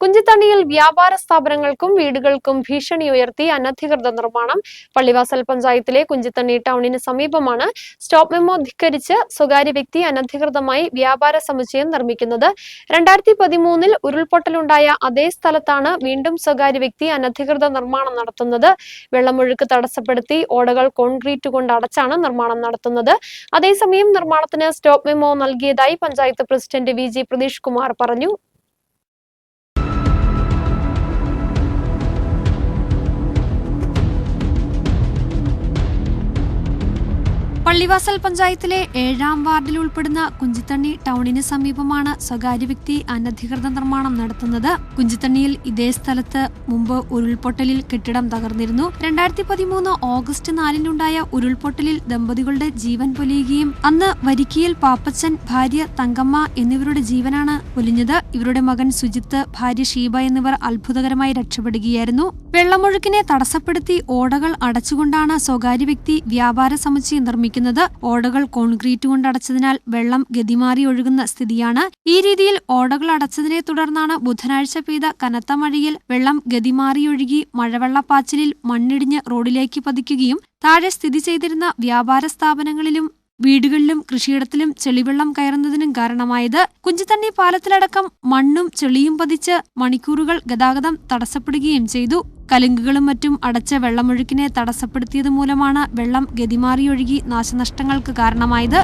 കുഞ്ചിത്തണ്ണിയിൽ വ്യാപാര സ്ഥാപനങ്ങൾക്കും വീടുകൾക്കും ഭീഷണി ഉയർത്തി അനധികൃത നിർമ്മാണം. പള്ളിവാസൽ പഞ്ചായത്തിലെ കുഞ്ചിത്തണ്ണി ടൗണിന് സമീപമാണ് സ്റ്റോപ്പ് മെമ്മോ ധിക്കരിച്ച് സ്വകാര്യ വ്യക്തി അനധികൃതമായി വ്യാപാര സമുച്ചയം നിർമ്മിക്കുന്നത്. രണ്ടായിരത്തി പതിമൂന്നിൽ ഉരുൾപൊട്ടലുണ്ടായ അതേ സ്ഥലത്താണ് വീണ്ടും സ്വകാര്യ വ്യക്തി അനധികൃത നിർമ്മാണം നടത്തുന്നത്. വെള്ളമൊഴുക്ക് തടസ്സപ്പെടുത്തി ഓടകൾ കോൺക്രീറ്റ് കൊണ്ട് അടച്ചാണ് നിർമ്മാണം നടത്തുന്നത്. അതേസമയം നിർമ്മാണത്തിന് സ്റ്റോപ്പ് മെമ്മോ നൽകിയതായി panchayat president V G Pratheesh Kumar പറഞ്ഞു. പള്ളിവാസൽ പഞ്ചായത്തിലെ ഏഴാം വാർഡിൽ ഉൾപ്പെടുന്ന കുഞ്ചിത്തണ്ണി ടൗണിന് സമീപമാണ് സ്വകാര്യ വ്യക്തി അനധികൃത നിർമ്മാണം നടത്തുന്നത്. കുഞ്ചിത്തണ്ണിയിൽ ഇതേ സ്ഥലത്ത് മുമ്പ് ഉരുൾപൊട്ടലിൽ കെട്ടിടം തകർന്നിരുന്നു. രണ്ടായിരത്തി പതിമൂന്ന് ഓഗസ്റ്റ് നാലിനുണ്ടായ ഉരുൾപൊട്ടലിൽ ദമ്പതികളുടെ ജീവൻ പൊലിയുകയും അന്ന് വരിക്കിയിൽ പാപ്പച്ചൻ ഭാര്യ തങ്കമ്മ എന്നിവരുടെ ജീവനാണ് പൊലിഞ്ഞത്. ഇവരുടെ മകൻ സുജിത്ത് ഭാര്യ ഷീബ എന്നിവർ അത്ഭുതകരമായി രക്ഷപ്പെടുകയായിരുന്നു. വെള്ളമൊഴുക്കിനെ തടസ്സപ്പെടുത്തി ഓടകൾ അടച്ചുകൊണ്ടാണ് സ്വകാര്യ വ്യക്തി വ്യാപാര സമുച്ചയം നിർമ്മിക്കുന്നത്. ഓടകൾ കോൺക്രീറ്റ് കൊണ്ട് അടച്ചതിനാൽ വെള്ളം ഗതിമാറി ഒഴുകുന്ന സ്ഥിതിയാണ്. ഈ രീതിയിൽ ഓടകൾ അടച്ചതിനെ തുടർന്നാണ് ബുധനാഴ്ച പെയ്ത കനത്ത മഴയിൽ വെള്ളം ഗതിമാറിയൊഴുകി മഴവെള്ളപ്പാച്ചിലിൽ മണ്ണിടിഞ്ഞ് റോഡിലേക്ക് പതിക്കുകയും താഴെ സ്ഥിതി ചെയ്തിരുന്ന വ്യാപാര സ്ഥാപനങ്ങളിലും വീടുകളിലും കൃഷിയിടത്തിലും ചെളിവെള്ളം കയറുന്നതിനും കാരണമായത്. കുഞ്ചിത്തണ്ണി പാലത്തിലടക്കം മണ്ണും ചെളിയും പതിച്ച് മണിക്കൂറുകൾ ഗതാഗതം തടസ്സപ്പെടുകയും ചെയ്തു. കലുങ്കുകളും മറ്റും അടച്ച വെള്ളമൊഴുക്കിനെ തടസ്സപ്പെടുത്തിയത് മൂലമാണ് വെള്ളം ഗതിമാറിയൊഴുകി നാശനഷ്ടങ്ങൾക്ക് കാരണമായത്.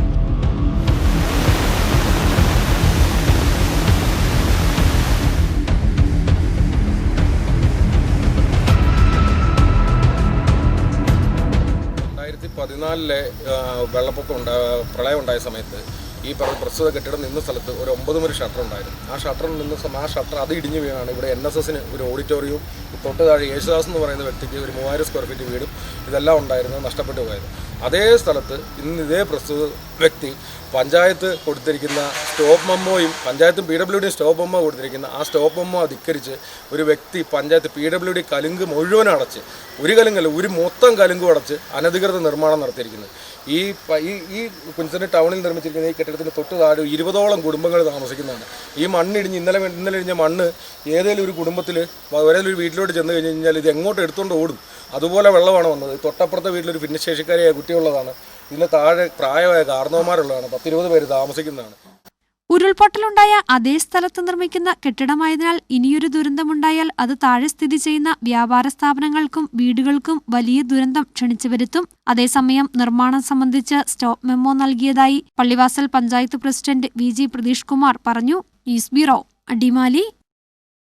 രണ്ടായിരത്തി പതിനാലിലെ വെള്ളപ്പൊക്കം ഉണ്ടാ പ്രളയം ഉണ്ടായ സമയത്ത് ഈ പറഞ്ഞ പ്രസ്തുത കെട്ടിടം നിന്ന സ്ഥലത്ത് ഒരു ഒമ്പത് മുറി ഷട്ടർ ഉണ്ടായിരുന്നു. ആ ഷട്ടറിൽ നിന്ന് ആ ഷട്ടർ അത് ഇടിഞ്ഞു വീണാണ് ഇവിടെ എൻ എസ് എസിന് ഒരു ഓഡിറ്റോറിയവും തൊട്ട് താഴെ യേശുദാസ് എന്ന് പറയുന്ന വ്യക്തിക്ക് ഒരു മൂവായിരം സ്ക്വയർ ഫീറ്റ് വീടും ഇതെല്ലാം ഉണ്ടായിരുന്നു നഷ്ടപ്പെട്ടു പോയത്. അതേ സ്ഥലത്ത് ഇന്ന് ഇതേ പ്രസ്തുത വ്യക്തി പഞ്ചായത്ത് കൊടുത്തിരിക്കുന്ന സ്റ്റോപ്പ് മെമ്മോയും പഞ്ചായത്തും P W D stop memo കൊടുത്തിരിക്കുന്ന ആ സ്റ്റോപ്പ് മെമ്മോ അധികരിച്ച് ഒരു വ്യക്തി പഞ്ചായത്ത് പി ഡബ്ല്യു ഡി കലുങ്ക് മുഴുവൻ അടച്ച് ഒരു കലുങ്കല്ല ഒരു മൊത്തം കലുങ്കും അടച്ച് അനധികൃത നിർമ്മാണം നടത്തിയിരിക്കുന്നത്. ഈ ഈ ഈ ടൗണിൽ നിർമ്മിച്ചിരിക്കുന്ന ഈ കെട്ടിടത്തിന് തൊട്ട് താഴെ ഇരുപതോളം കുടുംബങ്ങൾ താമസിക്കുന്നതാണ്. ഈ മണ്ണിടിഞ്ഞ് ഇന്നലെ ഇന്നലെ ഇടിഞ്ഞ മണ്ണ് ഏതെങ്കിലും ഒരു കുടുംബത്തിൽ ഏതെങ്കിലും ഒരു വീട്ടിലോട്ട് ചെന്ന് കഴിഞ്ഞ് കഴിഞ്ഞാൽ ഇത് എങ്ങോട്ട് എടുത്തുകൊണ്ട് ഓടും? അതുപോലെ വെള്ളമാണ് വന്നത്. തൊട്ടപ്പുറത്തെ വീട്ടിലൊരു ഭിന്നശേഷിക്കാരിയായ കുട്ടിയുള്ളതാണ്. ഇതിന് താഴെ പ്രായമായ കാർന്നവന്മാരുള്ളതാണ് പത്തിരുപത് പേര് താമസിക്കുന്നതാണ്. ഉരുൾപൊട്ടലുണ്ടായ അതേ സ്ഥലത്ത് നിർമ്മിക്കുന്ന കെട്ടിടമായതിനാൽ ഇനിയൊരു ദുരന്തമുണ്ടായാൽ അത് താഴെ സ്ഥിതി ചെയ്യുന്ന വ്യാപാര സ്ഥാപനങ്ങൾക്കും വീടുകൾക്കും വലിയ ദുരന്തം ക്ഷണിച്ചു വരുത്തും. അതേസമയം നിർമ്മാണം സംബന്ധിച്ച് സ്റ്റോപ്പ് മെമ്മോ നൽകിയതായി Pallivasal panchayat president V G Pratheesh Kumar പറഞ്ഞു. News bureau Adimali.